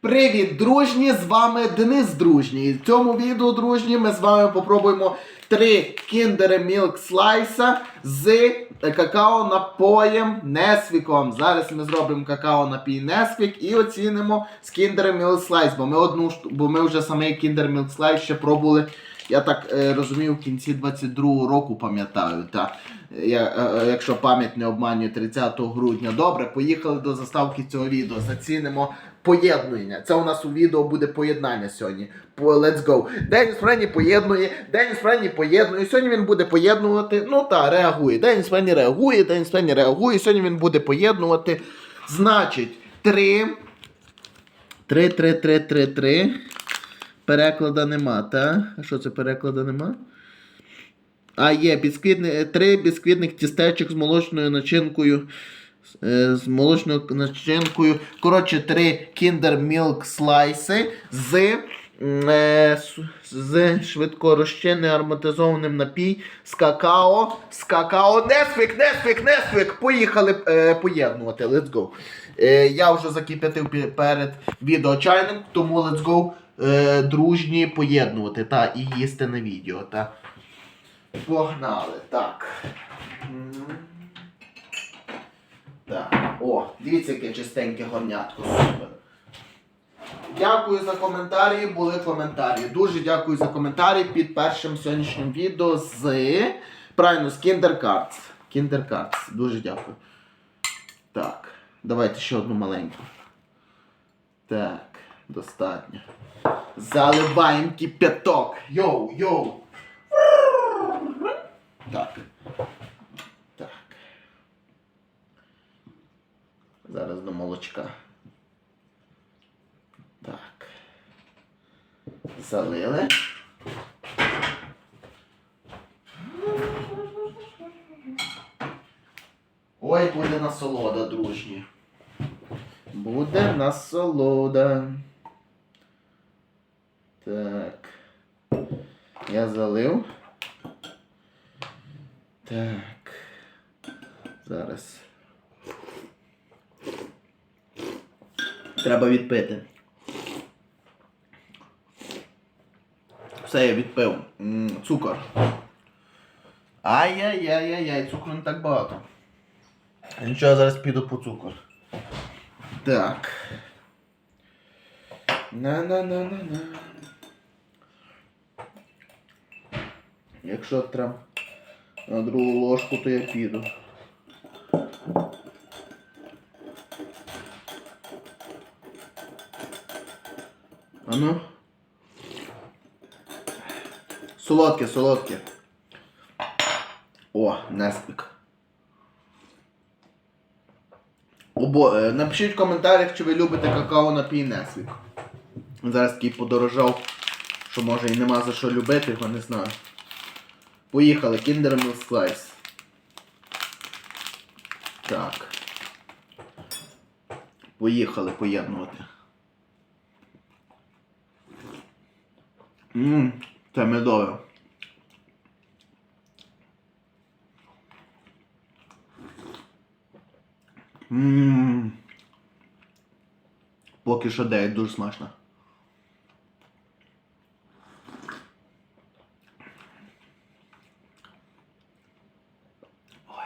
Привіт, дружні! З вами Денис Дружній. В цьому відео, дружні, ми з вами попробуємо три Kinder Milk Slice з какао напоєм Несвіком. Зараз ми зробимо какао напій Несвік і оцінимо з Kinder Milk Slice, бо ми одну бо ми вже самий Kinder Milk Slice ще пробували. Я так е, розумію, в кінці 22-го року пам'ятаю. Та, я, е, е, якщо пам'ять не обманює 30 грудня. Добре, поїхали до заставки цього відео. Зацінимо поєднання. Це у нас у відео буде поєднання сьогодні. Let's go. Деніс Френі поєднує, Деніс Френі поєднує. Сьогодні він буде поєднувати. Ну та реагує. Деніс Френі реагує, Деніс Френі реагує. Сьогодні він буде поєднувати. Значить, 3. 3, 3, 3, 3, 3. Переклада нема, та? А що це переклада нема? А, є бісквітни, три бісквітних тістечок з молочною начинкою. е, З молочною начинкою. Коротше, три Kinder Milk слайси з, е, з швидкорозчинним ароматизованим напій з какао. З какао. Несвік, Несвік, Несвік! Поїхали е, поєднувати. Let's go. Е, я вже закип'ятив перед відео чайним, тому let's go е, дружні поєднувати та і їсти на відео. Та. Погнали. Так. Так. О, дивіться, яке чистеньке горнятко. Супер. Дякую за коментарі. Були коментарі. Дуже дякую за коментарі під першим сьогоднішнім відео з. Правильно, з Kinder Cards. Kinder Cards. Дуже дякую. Так. Давайте ще одну маленьку. Так, достатньо. Заливаємо кипяток. Йоу, йоу. Так. Так. Зараз до молочка. Так. Залили. Ой, буде насолода, дружні. Буде насолода. Так. Я залив. Так. Зараз. Треба відпити. Все, я відпив. Цукор. Ай-яй-яй-яй-яй, цукру не так багато. Нічого, зараз піду по цукор. Так. На-на-на-на-на. Якщо треба на другу ложку, то я піду. А ну. Солодке, солодке. О, Несквик. Обо... е, Напишіть в коментарях, чи ви любите какао напій Несквик. Зараз такий подорожав, що може і нема за що любити, його не знаю. Поїхали, Kinder Milk Slice. Так. Поїхали поєднувати. Ммм, це медове. Ммм. Поки що де, дуже смачно. Ой.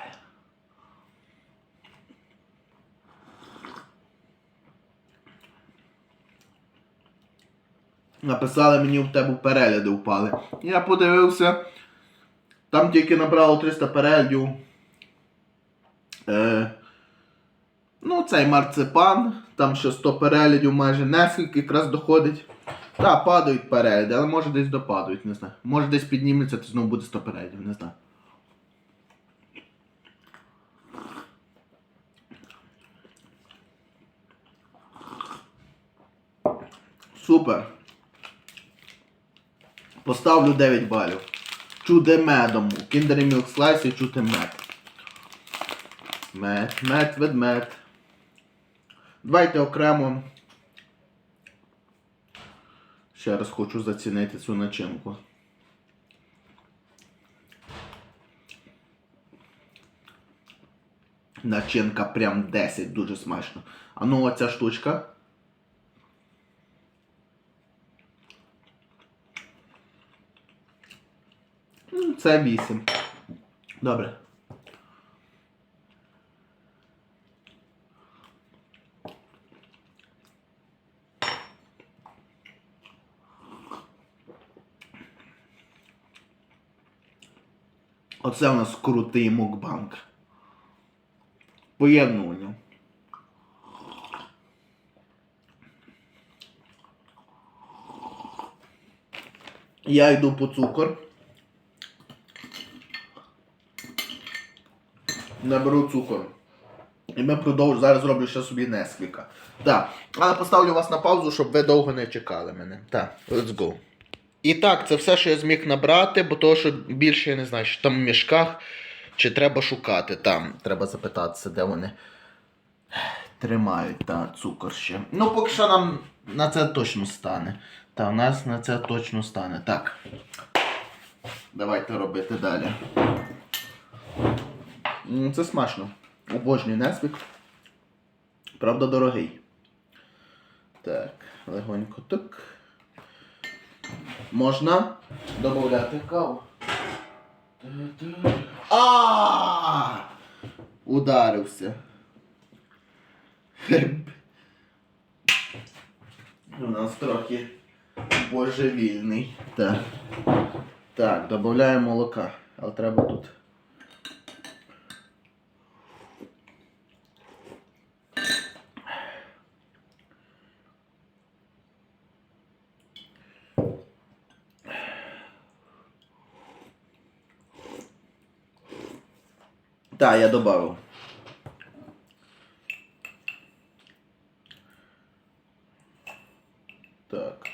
Написали мені в тебе перегляди впали. Я подивився. Там тільки набрало 300 переглядів. Е, ну, цей марципан, там ще 100 переглядів майже нескільки якраз доходить. Так, падають перегляди, але може десь допадають, не знаю. Може десь підніметься, то знову буде 100 переглядів, не знаю. Супер. Поставлю 9 балів. Чуде медом. У Kinder Milk Slice чути мед. Мед, мед, ведмед. Давайте окремо. Ще раз хочу зацінити цю начинку. Начинка прям 10, дуже смачно. А ну оця штучка. Це 8. Добре. Оце у нас крутий мукбанк. Поєднування. Я йду по цукор. Наберу цукор. І ми продовжуємо. Зараз зроблю ще собі несквіка. Так. Але поставлю вас на паузу, щоб ви довго не чекали мене. Так, let's go. І так, це все, що я зміг набрати, бо того, що більше я не знаю, що там в мішках, чи треба шукати. Там треба запитатися, де вони тримають та цукор ще. Ну, поки що нам на це точно стане. Та у нас на це точно стане. Так. Давайте робити далі. Це смачно. Обожнюю Несвік. Правда, дорогий. Так, легонько так. Можна додати каву. А! Ударився. У нас трохи божевільний. Так. Так, додаємо молока. Але треба тут. Так, я добавив. Так.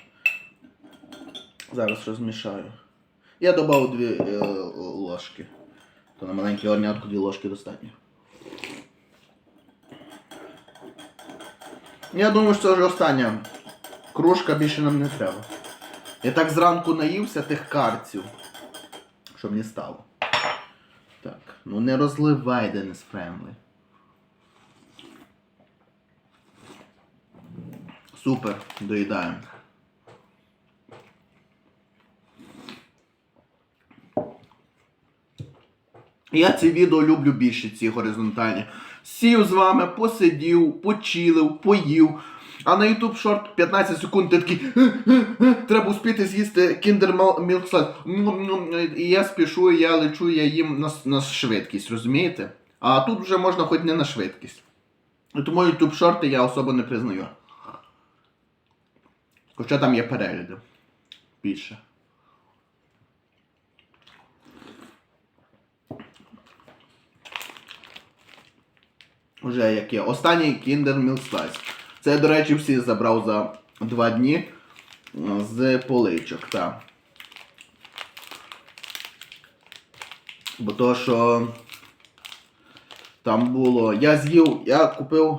Зараз розмішаю. Я додав дві е, ложки. То на маленький горнятку дві ложки достатньо. Я думаю, що це вже остання кружка більше нам не треба. Я так зранку наївся тих карців, щоб не стало. Так, ну не розливай, Денис Фремли. Супер, доїдаємо. Я ці відео люблю більше, ці горизонтальні. Сів з вами, посидів, почилив, поїв. А на YouTube шорт 15 секунд ти такий «Е, е, е, треба успіти з'їсти Kinder Milk І я спішу, я лечу, я їм на, на швидкість, розумієте? А тут вже можна хоч не на швидкість. Тому YouTube шорти я особо не признаю. Хоча там є перегляди. Більше. Уже як є. Останній Kinder Milk Slice. Це, до речі, всі забрав за два дні е, з поличок, так. Бо то, що там було. Я з'їв, я купив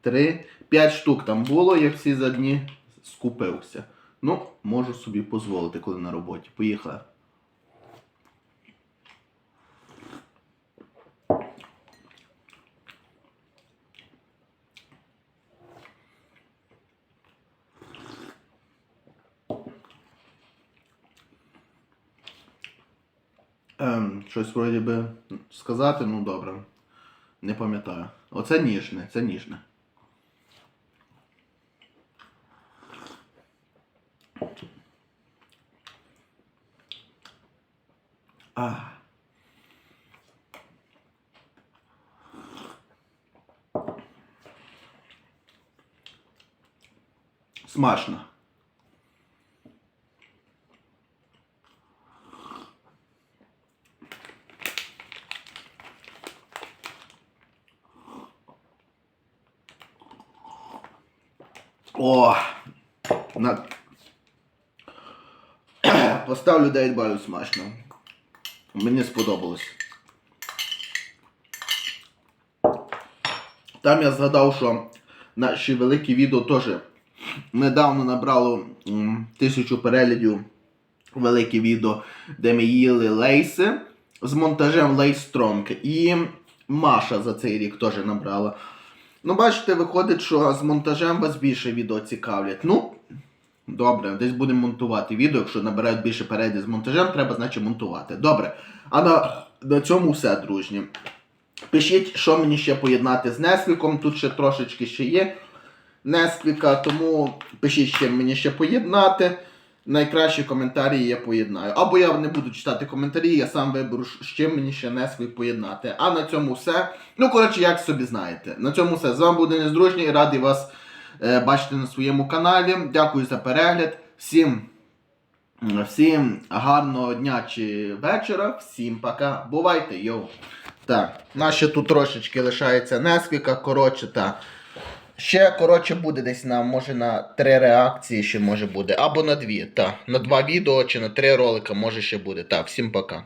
3, 5 штук там було, я всі за дні скупився. Ну, можу собі дозволити, коли на роботі. Поїхали. Ем, щось вроді би сказати, ну добре. Не пам'ятаю. Оце ніжне, це ніжне. А. Смачно. О! На... Поставлю 9 балів смачно. Мені сподобалось. Там я згадав, що наші великі відео теж недавно набрало тисячу переглядів велике відео, де ми їли лейси з монтажем Лейс Стронг. І Маша за цей рік теж набрала. Ну, бачите, виходить, що з монтажем вас більше відео цікавлять. Ну, Добре, десь будемо монтувати відео. Якщо набирають більше переглядів з монтажем, треба, значить, монтувати. Добре. А на, на цьому все, дружні. Пишіть, що мені ще поєднати з Несквіком. Тут ще трошечки ще є Несквіка, тому пишіть, що мені ще поєднати. Найкращі коментарі я поєднаю. Або я не буду читати коментарі, я сам виберу, з чим мені ще Несквік поєднати. А на цьому все. Ну, коротше, як собі знаєте. На цьому все. З вами був Денис Дружній, радий вас е, бачити на своєму каналі. Дякую за перегляд. Всім, всім гарного дня чи вечора. Всім пока. Бувайте, йоу. Так, нас ще тут трошечки лишається Несквіка, коротше, та. Ще, коротше, буде десь на, може, на три реакції ще може буде. Або на дві. Та. На два відео чи на три ролика може ще буде. Так, всім пока.